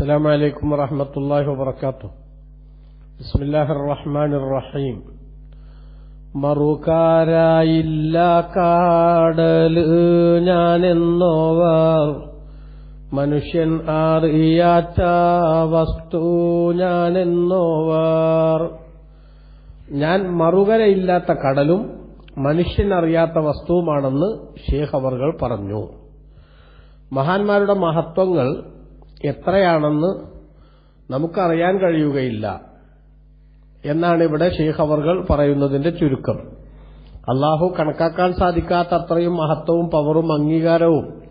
السلام عليكم ورحمة الله وبركاته بسم الله الرحمن الرحيم മറുകാരായില്ല കാടല് ഞാനെന്നോവർ മനുഷ്യൻ അറിയാത്ത വസ്തു ഞാനെന്നോവർ ഞാൻ മറുകരയില്ലാത്ത കടലും മനുഷ്യൻ അറിയാത്ത വസ്തുവുമാണെന്ന് ഷേഖ് അവർകൾ പറഞ്ഞു മഹാന്മാരുടെ മഹത്വങ്ങൾ എത്രയാണെന്ന് നമുക്കറിയാൻ കഴിയുകയില്ല എന്നാണ് ഇവിടെ ഷെയ്ഖ് അവർകൾ പറയുന്നതിന്റെ ചുരുക്കം. അള്ളാഹു കണക്കാക്കാൻ സാധിക്കാത്ത അത്രയും മഹത്വവും പവറും അംഗീകാരവും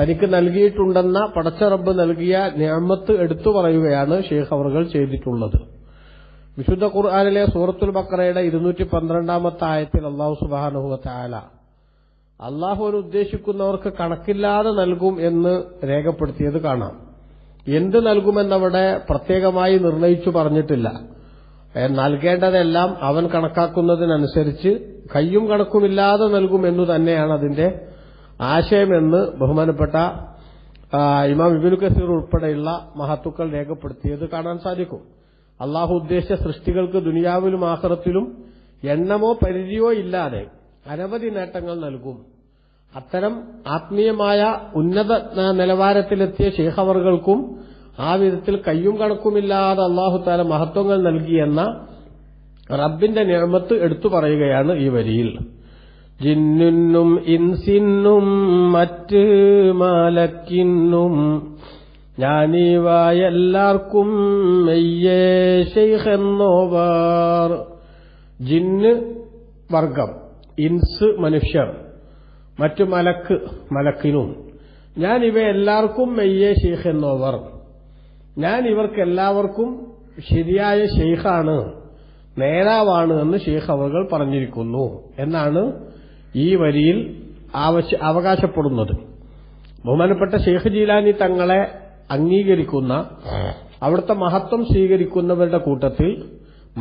തനിക്ക് നൽകിയിട്ടുണ്ടെന്ന പടച്ചറബ് നൽകിയ ഞാമത്ത് എടുത്തു പറയുകയാണ് ഷെയ്ഖ് ചെയ്തിട്ടുള്ളത്. വിശുദ്ധ ഖുർആാനിലെ സൂറത്തുൽ ബക്കറയുടെ ഇരുന്നൂറ്റി പന്ത്രണ്ടാമത്തെ ആയത്തിൽ അള്ളാഹു സുബാനുഹുവ അള്ളാഹു ഉദ്ദേശിക്കുന്നവർക്ക് കണക്കില്ലാതെ നൽകും എന്ന് രേഖപ്പെടുത്തിയത് കാണാം. എന്ത് നൽകുമെന്നവിടെ പ്രത്യേകമായി നിർണയിച്ചു പറഞ്ഞിട്ടില്ല. നൽകേണ്ടതെല്ലാം അവൻ കണക്കാക്കുന്നതിനനുസരിച്ച് കയ്യും കണക്കുമില്ലാതെ നൽകുമെന്നു തന്നെയാണ് അതിന്റെ ആശയമെന്ന് ബഹുമാനപ്പെട്ട ഇമാം ഇബിനു കസീർ ഉൾപ്പെടെയുള്ള മഹത്തുക്കൾ രേഖപ്പെടുത്തിയത് കാണാൻ സാധിക്കും. അള്ളാഹു ഉദ്ദേശിച്ച സൃഷ്ടികൾക്ക് ദുനിയാവിലും ആഹ്റത്തിലും എണ്ണമോ പരിധിയോ ഇല്ലാതെ അനവധി നേട്ടങ്ങൾ നൽകും. അത്തരം ആത്മീയമായ ഉന്നത നിലവാരത്തിലെത്തിയ ശേഖവർകൾക്കും ആ വിധത്തിൽ കയ്യും കണക്കുമില്ലാതെ അള്ളാഹുത്താല മഹത്വങ്ങൾ നൽകിയെന്ന റബ്ബിന്റെ നിയമത്ത് എടുത്തു പറയുകയാണ് ഈ വരിയിൽ. ജിന്നുന്നും ഇൻസിന്നും മറ്റ് മാലക്കിന്നും ഞാനീവായ എല്ലാവർക്കും മെയ്യേ ഷെയ്ഖെന്നോവാർ ജിന്ന് വർഗം ഇൻസ് മനുഷ്യർ മറ്റു മലക്ക് മലക്കിനും. ഞാൻ ഇവ എല്ലാവർക്കും മെയ്യേ ഷെയ്ഖ് എന്നോവർ ഞാൻ ഇവർക്ക് എല്ലാവർക്കും ശരിയായ ഷെയ്ഖാണ് നേതാവാണ് എന്ന് ഷെയ്ഖ് അവകൾ പറഞ്ഞിരിക്കുന്നു എന്നാണ് ഈ വരിയിൽ അവകാശപ്പെടുന്നത്. ബഹുമാനപ്പെട്ട ഷെയ്ഖ് ജീലാനി തങ്ങളെ അംഗീകരിക്കുന്ന അവിടുത്തെ മഹത്വം സ്വീകരിക്കുന്നവരുടെ കൂട്ടത്തിൽ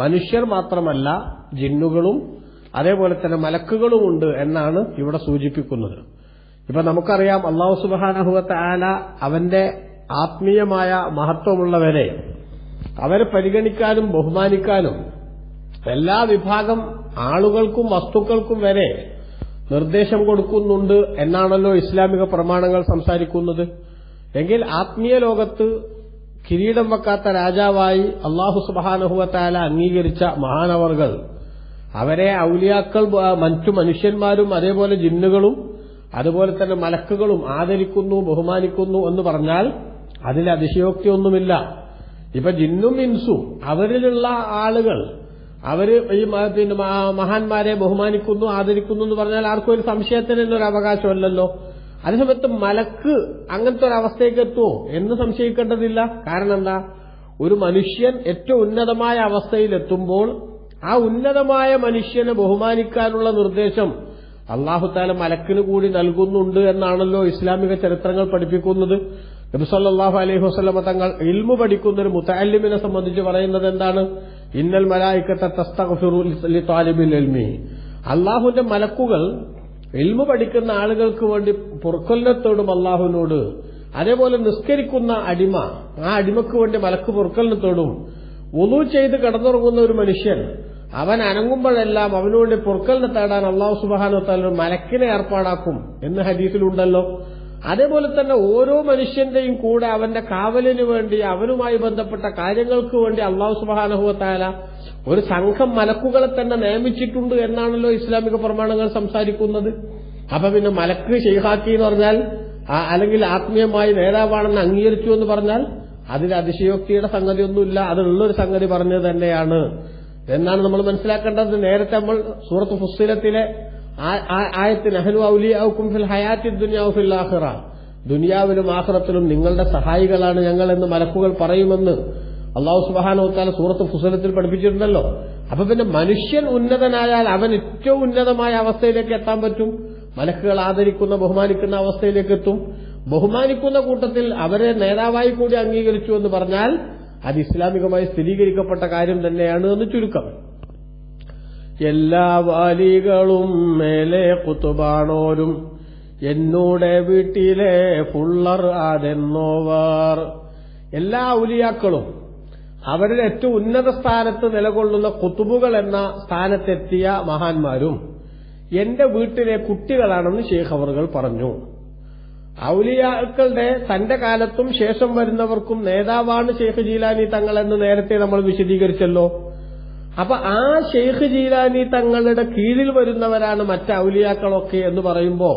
മനുഷ്യർ മാത്രമല്ല ജിന്നുകളും അതേപോലെ തന്നെ മലക്കുകളുമുണ്ട് എന്നാണ് ഇവിടെ സൂചിപ്പിക്കുന്നത്. ഇപ്പൊ നമുക്കറിയാം അള്ളാഹു സുബാനഹുവത്ത് ആല അവന്റെ ആത്മീയമായ മഹത്വമുള്ളവരെ അവരെ പരിഗണിക്കാനും ബഹുമാനിക്കാനും എല്ലാ വിഭാഗം ആളുകൾക്കും വസ്തുക്കൾക്കും വരെ നിർദ്ദേശം കൊടുക്കുന്നുണ്ട് എന്നാണല്ലോ ഇസ്ലാമിക പ്രമാണങ്ങൾ സംസാരിക്കുന്നത്. എങ്കിൽ ആത്മീയ ലോകത്ത് കിരീടം വെക്കാത്ത രാജാവായി അള്ളാഹു സുബാനഹുവത്താല അംഗീകരിച്ച മഹാനവർകൾ അവരെ ഔലിയാക്കൾ മറ്റു മനുഷ്യന്മാരും അതേപോലെ ജിന്നുകളും അതുപോലെ തന്നെ മലക്കുകളും ആദരിക്കുന്നു ബഹുമാനിക്കുന്നു എന്ന് പറഞ്ഞാൽ അതിൽ അതിശയോക്തിയൊന്നുമില്ല. ഇപ്പൊ ജിന്നും ഇൻസും അവരിലുള്ള ആളുകൾ അവർ ഈ പിന്നെ മഹാന്മാരെ ബഹുമാനിക്കുന്നു ആദരിക്കുന്നു എന്ന് പറഞ്ഞാൽ ആർക്കും ഒരു സംശയത്തിനൊരു അവകാശമല്ലല്ലോ. അതേസമയത്ത് മലക്ക് അങ്ങനത്തെ ഒരു അവസ്ഥയ്ക്ക് എത്തുമോ എന്ന് സംശയിക്കേണ്ടതില്ല. കാരണം എന്താ? ഒരു മനുഷ്യൻ ഏറ്റവും ഉന്നതമായ അവസ്ഥയിലെത്തുമ്പോൾ ആ ഉന്നതമായ മനുഷ്യനെ ബഹുമാനിക്കാനുള്ള നിർദ്ദേശം അള്ളാഹുത്താല മലക്കിന് കൂടി നൽകുന്നുണ്ട് എന്നാണല്ലോ ഇസ്ലാമിക ചരിത്രങ്ങൾ പഠിപ്പിക്കുന്നത്. നബിസല്ലാഹു അലൈഹി വസ്ലമ തങ്ങൾ ഇൽമു പഠിക്കുന്ന ഒരു മുത്താലിമിനെ സംബന്ധിച്ച് പറയുന്നത് എന്താണ്? ഇന്നൽ മലായിക്കത്തെ തസ്തഫിറുലിബിൽ എൽമി അള്ളാഹുവിന്റെ മലക്കുകൾ ഇൽമു പഠിക്കുന്ന ആളുകൾക്ക് വേണ്ടി പുറക്കൊല്ലത്തോടും അള്ളാഹുവിനോട് അതേപോലെ നിസ്കരിക്കുന്ന അടിമ ആ അടിമക്ക് വേണ്ടി മലക്ക് പുറക്കൊല്ലത്തോടും ഒന്നു ചെയ്ത് കടന്നുറങ്ങുന്ന ഒരു മനുഷ്യൻ അവൻ അനങ്ങുമ്പോഴെല്ലാം അവനുവേണ്ടി പൊറുക്കലിനെ തേടാൻ അള്ളാഹു സുബാനോ താല മലക്കിനെ ഏർപ്പാടാക്കും എന്ന് ഹദീസിലുണ്ടല്ലോ. അതേപോലെ തന്നെ ഓരോ മനുഷ്യന്റെയും കൂടെ അവന്റെ കാവലിന് വേണ്ടി അവനുമായി ബന്ധപ്പെട്ട കാര്യങ്ങൾക്ക് വേണ്ടി അള്ളാഹു സുബാനഹുവത്താല ഒരു സംഘം മലക്കുകളെ തന്നെ നിയമിച്ചിട്ടുണ്ട് എന്നാണല്ലോ ഇസ്ലാമിക പ്രമാണങ്ങൾ സംസാരിക്കുന്നത്. അപ്പൊ പിന്നെ മലക്ക് ഷെയ്ഹാക്കി എന്ന് പറഞ്ഞാൽ അല്ലെങ്കിൽ ആത്മീയമായി നേതാവാണെന്ന് അംഗീകരിച്ചു എന്ന് പറഞ്ഞാൽ അതിൽ അതിശയോക്തിയുടെ സംഗതിയൊന്നുമില്ല. അതിലുള്ളൊരു സംഗതി പറഞ്ഞത് തന്നെയാണ്. എന്നാണ് നമ്മൾ മനസ്സിലാക്കേണ്ടത്. നേരത്തെ നമ്മൾ സൂറത്ത് ഫുസ്സിലത്തിലെ ആയത്തിന് അഹലു ഔലിയാവുക്കും ഫിൽ ഹയാത്തി ദുനിയാവു ഫിൽ ആഖിറ. ദുനിയാവിലും ആഹ്റത്തിലും നിങ്ങളുടെ സഹായികളാണ് ഞങ്ങൾ എന്ന് മലക്കുകൾ പറയുമെന്ന് അള്ളാഹു സുബാനോത്താല സൂറത്ത് ഫുസലത്തിൽ പഠിപ്പിച്ചിട്ടുണ്ടല്ലോ. അപ്പൊ പിന്നെ മനുഷ്യൻ ഉന്നതനായാൽ അവൻ ഏറ്റവും ഉന്നതമായ അവസ്ഥയിലേക്ക് എത്താൻ പറ്റും. മലക്കുകൾ ആദരിക്കുന്ന ബഹുമാനിക്കുന്ന അവസ്ഥയിലേക്ക് എത്തും. ബഹുമാനിക്കുന്ന കൂട്ടത്തിൽ അവരെ നേതാവായി കൂടി അംഗീകരിച്ചു എന്ന് പറഞ്ഞാൽ അത് ഇസ്ലാമികമായി സ്ഥിരീകരിക്കപ്പെട്ട കാര്യം തന്നെയാണ് എന്ന് ചുരുക്കം. എല്ലാ വാലികളും മേലെ കുത്തുബാണോരും. എന്നൂടെ വീട്ടിലെ ഫുള്ളർ ആരെന്നോവർ. എല്ലാ ഉലിയാക്കളും അവരുടെ ഏറ്റവും ഉന്നത സ്ഥാനത്ത് നിലകൊള്ളുന്ന കുത്തുബുകൾ എന്ന സ്ഥാനത്തെത്തിയ മഹാന്മാരും എന്റെ വീട്ടിലെ കുട്ടികളാണെന്ന് ഷേഖ് അവറുകൾ പറഞ്ഞു. ഔലിയാക്കളുടെ തന്റെ കാലത്തും ശേഷം വരുന്നവർക്കും നേതാവാണ് ഷെയ്ഖ് ജീലാനി തങ്ങളെന്ന് നേരത്തെ നമ്മൾ വിശദീകരിച്ചല്ലോ. അപ്പൊ ആ ഷെയ്ഖ് ജീലാനി തങ്ങളുടെ കീഴിൽ വരുന്നവരാണ് മറ്റ് ഔലിയാക്കളൊക്കെ എന്ന് പറയുമ്പോ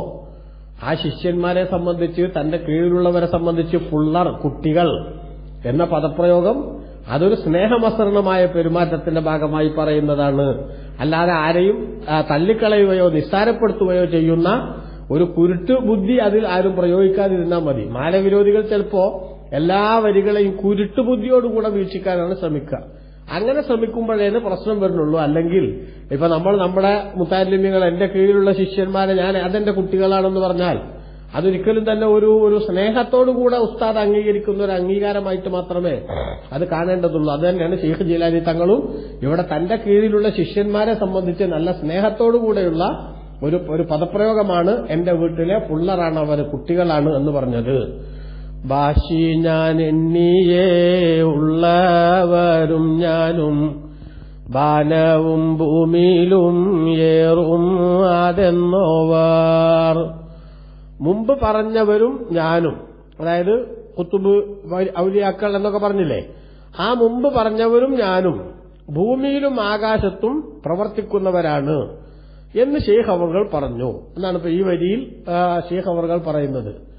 ആ ശിഷ്യന്മാരെ സംബന്ധിച്ച് തന്റെ കീഴിലുള്ളവരെ സംബന്ധിച്ച് ഫുള്ളർ കുട്ടികൾ എന്ന പദപ്രയോഗം അതൊരു സ്നേഹമസരണമായ പെരുമാറ്റത്തിന്റെ ഭാഗമായി പറയുന്നതാണ്. അല്ലാതെ ആരെയും തള്ളിക്കളയുകയോ നിസ്സാരപ്പെടുത്തുകയോ ചെയ്യുന്ന ഒരു കുരുട്ട് ബുദ്ധി അതിൽ ആരും പ്രയോഗിക്കാതിരുന്നാൽ മതി. മാനവിരോധികൾ ചിലപ്പോ എല്ലാ വരികളെയും കുരുട്ട് ബുദ്ധിയോടുകൂടെ വീക്ഷിക്കാനാണ് ശ്രമിക്കുക. അങ്ങനെ ശ്രമിക്കുമ്പോഴേന് പ്രശ്നം വരുന്നുള്ളൂ. അല്ലെങ്കിൽ ഇപ്പൊ നമ്മൾ നമ്മുടെ മുത്താലിമ്യങ്ങൾ എന്റെ കീഴിലുള്ള ശിഷ്യന്മാരെ ഞാൻ അതെന്റെ കുട്ടികളാണെന്ന് പറഞ്ഞാൽ അതൊരിക്കലും തന്നെ ഒരു ഒരു സ്നേഹത്തോടുകൂടെ ഉസ്താദ് അംഗീകരിക്കുന്ന ഒരു അംഗീകാരമായിട്ട് മാത്രമേ അത് കാണേണ്ടതുള്ളൂ. അത് തന്നെയാണ് ഷെയ്ഖ് ജീലാനി തങ്ങളും ഇവിടെ തന്റെ കീഴിലുള്ള ശിഷ്യന്മാരെ സംബന്ധിച്ച് നല്ല സ്നേഹത്തോടുകൂടെയുള്ള ഒരു ഒരു പദപ്രയോഗമാണ് എന്റെ വീട്ടിലെ പുള്ളറാണ് അവർ കുട്ടികളാണ് എന്ന് പറഞ്ഞത്. ബാഷി ഞാൻ എണ്ണിയേ ഉള്ളവരും ഞാനും. ബാനവും ഭൂമിയിലും ഏറും അതെന്നോവാർ. മുമ്പ് പറഞ്ഞവരും ഞാനും. അതായത് കുത്തുബ് ഔലിയാക്കൾ എന്നൊക്കെ പറഞ്ഞില്ലേ? ആ മുമ്പ് പറഞ്ഞവരും ഞാനും. ഭൂമിയിലും ആകാശത്തും പ്രവർത്തിക്കുന്നവരാണ് എന്ന് ഷെയ്ഖ് അവർകൾ പറഞ്ഞു. എന്നാണ് ഇപ്പൊ ഈ വരിയിൽ ഷെയ്ഖ് അവർകൾ പറയുന്നത്.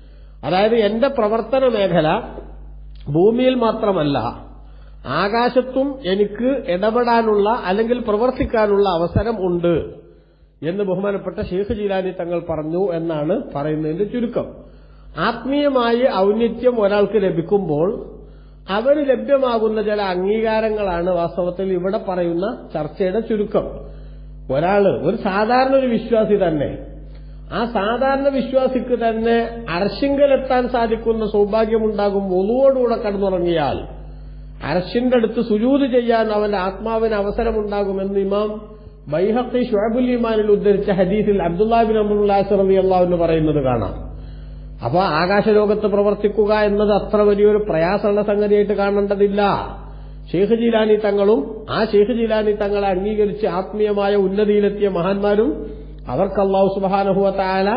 അതായത് എന്റെ പ്രവർത്തന മേഖല ഭൂമിയിൽ മാത്രമല്ല ആകാശത്തും എനിക്ക് ഇടപെടാനുള്ള അല്ലെങ്കിൽ പ്രവർത്തിക്കാനുള്ള അവസരം ഉണ്ട് എന്ന് ബഹുമാനപ്പെട്ട ഷെയ്ഖ് ജീലാനി തങ്ങൾ പറഞ്ഞു എന്നാണ് പറയുന്നതിന്റെ ചുരുക്കം. ആത്മീയമായി ഔന്നിത്യം ഒരാൾക്ക് ലഭിക്കുമ്പോൾ അവന് ലഭ്യമാകുന്ന ചില അംഗീകാരങ്ങളാണ് വാസ്തവത്തിൽ ഇവിടെ പറയുന്ന ചർച്ചയുടെ ചുരുക്കം. ഒരാൾ ഒരു സാധാരണ ഒരു വിശ്വാസി തന്നെ ആ സാധാരണ വിശ്വാസിക്ക് തന്നെ അർശിങ്കലെത്താൻ സാധിക്കുന്ന സൗഭാഗ്യമുണ്ടാകും ഒന്നുവോടുകൂടെ കടന്നുറങ്ങിയാൽ അർശിന്റെ അടുത്ത് സുജൂത് ചെയ്യാൻ അവന്റെ ആത്മാവിന് അവസരമുണ്ടാകുമെന്ന് ഇമാം ഷുഅബുൽ ഇമാനിൽ ഉദ്ധരിച്ച ഹദീസിൽ അബ്ദുല്ലാബിൻ അബ്ദുല്ലാസ് അള്ളാഹു എന്ന് പറയുന്നത് കാണാം. അപ്പൊ ആകാശലോകത്ത് പ്രവർത്തിക്കുക എന്നത് അത്ര വലിയൊരു പ്രയാസമുള്ള സംഗതിയായിട്ട് കാണേണ്ടതില്ല. ഷെയ്ഖ് ജീലാനി തങ്ങളും ആ ഷെയ്ഖ് ജീലാനി തങ്ങളെ അംഗീകരിച്ച് ആത്മീയമായ ഉന്നതിയിലെത്തിയ മഹാന്മാരും അവർക്ക് അള്ളാഹു സുബാനഹുവത്തായ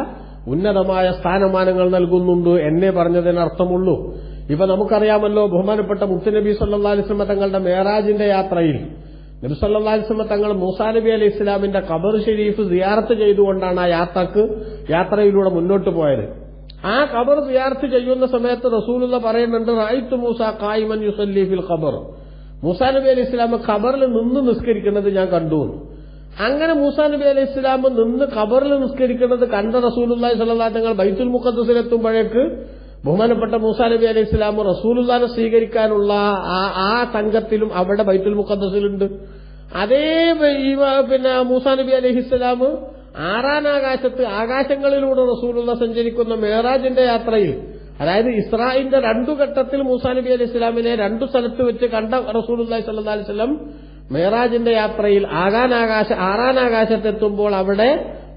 ഉന്നതമായ സ്ഥാനമാനങ്ങൾ നൽകുന്നുണ്ട് എന്നെ പറഞ്ഞതിന് അർത്ഥമുള്ളൂ ഇപ്പൊ നമുക്കറിയാമല്ലോ ബഹുമാനപ്പെട്ട മുത്തുനബി സല്ലാ അലിസ്ലമ തങ്ങളുടെ മേറാജിന്റെ യാത്രയിൽ നബി സല്ലാ അലിസ്ലമ തങ്ങൾ മൂസാ നബി അലൈഹി ഇസ്ലാമിന്റെ ഖബർ ഷെരീഫ് സിയാർത്ത് ചെയ്തുകൊണ്ടാണ് ആ യാത്രയ്ക്ക് യാത്രയിലൂടെ മുന്നോട്ട് പോയത്. ആ ഖബർ സിയാർത്ത് ചെയ്യുന്ന സമയത്ത് റസൂലുള്ള പറയുന്നുണ്ട് റായിത്ത് മൂസ കായിമൻ യുസല്ലി ഫിൽ ഖബർ. മൂസാ നബി അലി ഇസ്ലാം ഖബറിൽ നിന്ന് നിസ്കരിക്കുന്നത് ഞാൻ കണ്ടു അങ്ങനെ മൂസാ നബി അലൈഹി ഇസ്ലാം നിന്ന് ഖബറിൽ നിസ്കരിക്കുന്നത് കണ്ട റസൂലുള്ളാഹി സ്വല്ലല്ലാഹു തങ്ങൾ ബൈത്തുൽ മുഖദ്ദസിലെത്തുമ്പോഴേക്ക് ബഹുമാനപ്പെട്ട മൂസാ നബി അലൈഹി ഇസ്ലാം റസൂലുല്ലാനെ സ്വീകരിക്കാനുള്ള ആ സംഘത്തിലും അവിടെ ബൈത്തുൽ മുഖദ്ദസിലുണ്ട്. അതേ പിന്നെ മൂസാ നബി അലൈഹി ഇസ്ലാം ആറാനാകാശത്ത് ആകാശങ്ങളിലൂടെ റസൂലുള്ള സഞ്ചരിക്കുന്ന മേറാജിന്റെ യാത്രയിൽ അതായത് ഇസ്രായിന്റെ രണ്ടു ഘട്ടത്തിൽ മൂസാ നബി അലൈഹി ഇസ്ലാമിനെ രണ്ടു സ്ഥലത്ത് വെച്ച് കണ്ട റസൂലുല്ലാഹി സല്ലല്ലാഹു അലൈഹി വസല്ലം മേറാജിന്റെ യാത്രയിൽ ആകാനാകാശ ആറാനാകാശത്തെത്തുമ്പോൾ അവിടെ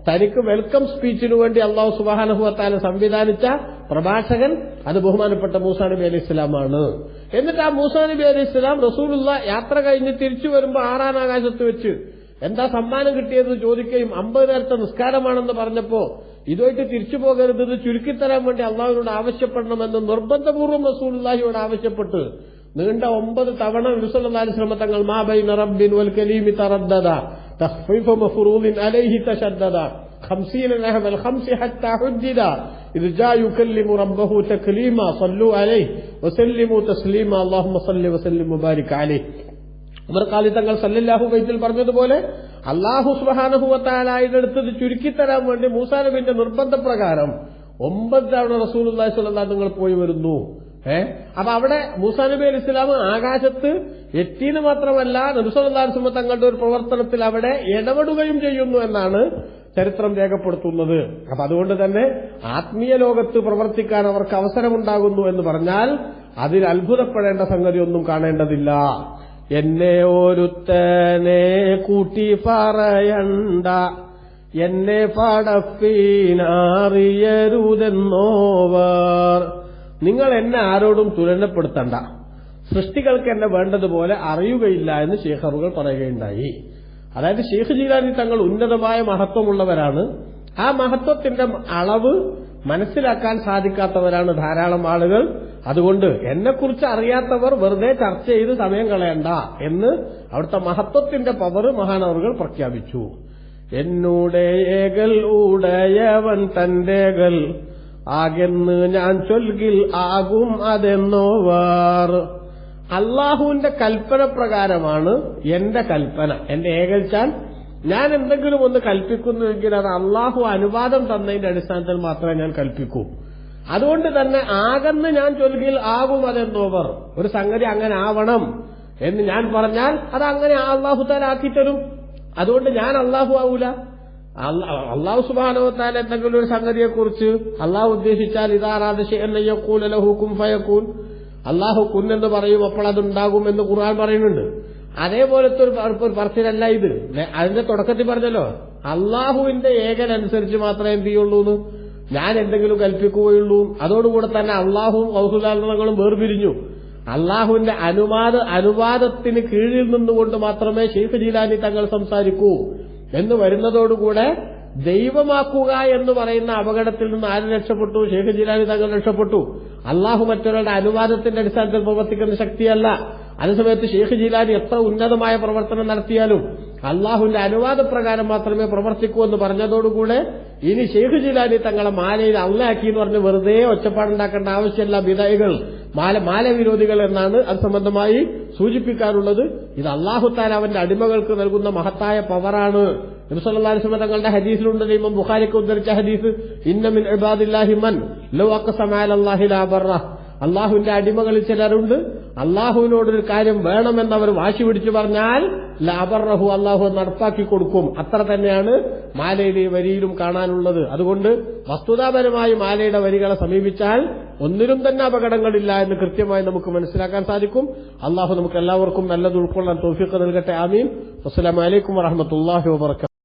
തനിക്ക് വെൽക്കം സ്പീച്ചിനു വേണ്ടി അള്ളാഹു സുബാനഹുവത്താല സംവിധാനിച്ച പ്രഭാഷകൻ അത് ബഹുമാനപ്പെട്ട മൂസാ നബി അലി ഇസ്ലാമാണ് എന്നിട്ട് ആ മൂസാ നബി അലി ഇസ്ലാം റസൂലുള്ള യാത്ര കഴിഞ്ഞ് തിരിച്ചു വരുമ്പോൾ ആറാനാകാശത്ത് വെച്ച് എന്താ സമ്മാനം കിട്ടിയതെന്ന് ചോദിക്കുകയും അമ്പത് നേരത്തെ നിസ്കാരമാണെന്ന് പറഞ്ഞപ്പോ ഇതുമായിട്ട് തിരിച്ചു പോകരുതെന്ന് ചുരുക്കിത്തരാൻ വേണ്ടി അള്ളാഹുവിനോട് ആവശ്യപ്പെടണമെന്ന് നിർബന്ധപൂർവം റസൂലുള്ളാഹിയോട് ആവശ്യപ്പെട്ട് നീണ്ട ഒമ്പത് തവണ വിസുല്ലാലി ശ്രമത്തങ്ങൾ മാ ബൈന റബ്ബിൻ വൽ കലീമി തറദ്ദദ തഖ്ഫീഫ മഫ്റൂദിൻ അലൈഹി തശദ്ദദ خمسين نحو الخمس حتى حدد إذ جاء يكلم ربه تكليما صلوا عليه وسلموا تسليما اللهم صل وسلم وبارك عليه ഉമർ ഖാലി തങ്ങൾ സല്ലല്ലാഹു ബൈത്തിൽ പറഞ്ഞതുപോലെ അള്ളാഹു സുബാനഹുവത്താലായുടെ അടുത്തത് ചുരുക്കിത്തരാൻ വേണ്ടി മൂസാ നബിന്റെ നിർബന്ധപ്രകാരം ഒമ്പത് തവണ റസൂലുള്ളാഹി സ്വല്ലല്ലാഹു നിങ്ങൾ പോയി വരുന്നു ഏ? അപ്പൊ അവിടെ മൂസാ നബി അലി ഇസ്ലാം ആകാശത്ത് എത്തിയെന്ന് മാത്രമല്ല നബിസ്വല്ലാസ്മ തങ്ങളുടെ ഒരു പ്രവർത്തനത്തിൽ അവിടെ ഇടപെടുകയും ചെയ്യുന്നു എന്നാണ് ചരിത്രം രേഖപ്പെടുത്തുന്നത്. അപ്പൊ അതുകൊണ്ട് തന്നെ ആത്മീയ ലോകത്ത് പ്രവർത്തിക്കാൻ അവർക്ക് അവസരമുണ്ടാകുന്നു എന്ന് പറഞ്ഞാൽ അതിൽ അത്ഭുതപ്പെടേണ്ട സംഗതി ഒന്നും കാണേണ്ടതില്ല. എന്നെ ഒരുത്തനെ കൂട്ടി പറയണ്ട. എന്നെ പടപ്പീനറിയരുതെന്നോവർ നിങ്ങൾ എന്നെ ആരോടും തുലനപ്പെടുത്തണ്ട. സൃഷ്ടികൾക്ക് എന്നെ വേണ്ടതുപോലെ അറിയുകയില്ല എന്ന് ശേഖറുകൾ പറയുകയുണ്ടായി. അതായത് ഷെയ്ഖ് ജീലാനി തങ്ങൾ ഉന്നതമായ മഹത്വമുള്ളവരാണ്. ആ മഹത്വത്തിന്റെ അളവ് മനസ്സിലാക്കാൻ സാധിക്കാത്തവരാണ് ധാരാളം ആളുകൾ. അതുകൊണ്ട് എന്നെക്കുറിച്ച് അറിയാത്തവർ വെറുതെ ചർച്ച ചെയ്ത് സമയം കളയണ്ട എന്ന് അവിടുത്തെ മഹത്വത്തിന്റെ പവർ മഹാനവറുകൾ പ്രഖ്യാപിച്ചു. എന്നൂടെ ഏകൽ ഉടയവൻ തന്റേകൽ ആകെന്ന് ഞാൻ ചൊൽകിൽ ആകും അതെന്നോവാർ. അള്ളാഹുവിന്റെ കൽപ്പന പ്രകാരമാണ് എന്റെ കൽപ്പന. എന്റെ ഏകൽച്ചാൽ ഞാൻ എന്തെങ്കിലും ഒന്ന് കൽപ്പിക്കുന്നുവെങ്കിൽ അത് അള്ളാഹു അനുവാദം തന്നതിന്റെ അടിസ്ഥാനത്തിൽ മാത്രമേ ഞാൻ കൽപ്പിക്കൂ. അതുകൊണ്ട് തന്നെ ആകെന്ന് ഞാൻ ചൊൽകിൽ ആകും അതെന്നോവർ. ഒരു സംഗതി അങ്ങനെ ആവണം എന്ന് ഞാൻ പറഞ്ഞാൽ അത് അങ്ങനെ അള്ളാഹു താൻ തരും. അതുകൊണ്ട് ഞാൻ അള്ളാഹു ആവൂല. അള്ളാഹു സുബാനോത്താൽ എന്തെങ്കിലും ഒരു സംഗതിയെ കുറിച്ച് അള്ളാഹു ഉദ്ദേശിച്ചാൽ ഇതാറാദൂലഹൂക്കും ഫയക്കൂൻ അള്ളാഹു കുൻ എന്ന് പറയും അപ്പോൾ അതുണ്ടാകും എന്ന് ഖുർആൻ പറയുന്നുണ്ട്. അതേപോലത്തെ ഒരു പറച്ചിലല്ല ഇത്. അതിന്റെ തുടക്കത്തിൽ പറഞ്ഞല്ലോ അള്ളാഹുവിന്റെ ഏകനനുസരിച്ച് മാത്രമേ എന്ത് ചെയ്യുള്ളൂ എന്ന്. ഞാൻ എന്തെങ്കിലും കൽപ്പിക്കുകയുള്ളൂ. അതോടുകൂടെ തന്നെ അള്ളാഹുവും കൗസുലാലങ്ങളും വേർപിരിഞ്ഞു. അള്ളാഹുവിന്റെ അനുവാദ അനുവാദത്തിന് കീഴിൽ നിന്നുകൊണ്ട് മാത്രമേ ഷെയ്ഖ് ജീലാനി തങ്ങൾ സംസാരിക്കൂ. എന്ന് വരുന്നതോടുകൂടെ ദൈവമാക്കുക എന്ന് പറയുന്ന അപകടത്തിൽ നിന്ന് ആര് രക്ഷപ്പെട്ടു? ഷെയ്ഖ് ജിലാലി തങ്ങൾ രക്ഷപ്പെട്ടു. അള്ളാഹു മറ്റൊരാളുടെ അനുവാദത്തിന്റെ അടിസ്ഥാനത്തിൽ പ്രവർത്തിക്കുന്ന ശക്തിയല്ല. അതേസമയത്ത് ഷേഖ് ജിലാലി എത്ര ഉന്നതമായ പ്രവർത്തനം നടത്തിയാലും അള്ളാഹുവിന്റെ അനുവാദപ്രകാരം മാത്രമേ പ്രവർത്തിക്കൂ എന്ന് പറഞ്ഞതോടുകൂടെ ഇനി ഷെയ്ഖ് ജീലാനി തങ്ങളെ മാലയിൽ അള്ളാക്കി എന്ന് പറഞ്ഞ് വെറുതെ ഒച്ചപ്പാടുണ്ടാക്കേണ്ട ആവശ്യമില്ല. വിധേയകൾ മാല മാലവിരോധികൾ എന്നാണ് അത് സംബന്ധമായി സൂചിപ്പിക്കാറുള്ളത്. ഇത് അള്ളാഹുത്താൽ അവന്റെ അടിമകൾക്ക് നൽകുന്ന മഹത്തായ പവറാണ്. തങ്ങളുടെ ഹദീസിലുണ്ട്. ഇമാം ബുഖാരിക്ക് ഉദ്ധരിച്ച ഹദീസ് ഇന്നമിൻ ഇബാദില്ലാഹി മൻ അള്ളാഹുവിന്റെ അടിമകളിൽ ചിലരുണ്ട്. അള്ളാഹുവിനോടൊരു കാര്യം വേണമെന്ന് അവർ വാശി പിടിച്ചു പറഞ്ഞാൽ ലാബറഹു അള്ളാഹു നടപ്പാക്കി കൊടുക്കും. അത്ര തന്നെയാണ് മാലയുടെ വരിയിലും കാണാനുള്ളത്. അതുകൊണ്ട് വസ്തുതാപരമായി മാലയുടെ വരികളെ സമീപിച്ചാൽ ഒന്നിനും തന്നെ അപകടങ്ങളില്ല എന്ന് കൃത്യമായി നമുക്ക് മനസ്സിലാക്കാൻ സാധിക്കും. അള്ളാഹു നമുക്ക് എല്ലാവർക്കും നല്ലത് ഉൾക്കൊള്ളാൻ തോഫിക്ക് നൽകട്ടെ. ആമീൻ. അസ്സലാമലൈക്കും വറഹമത്തല്ലാഹി വാബർക്കാത്തു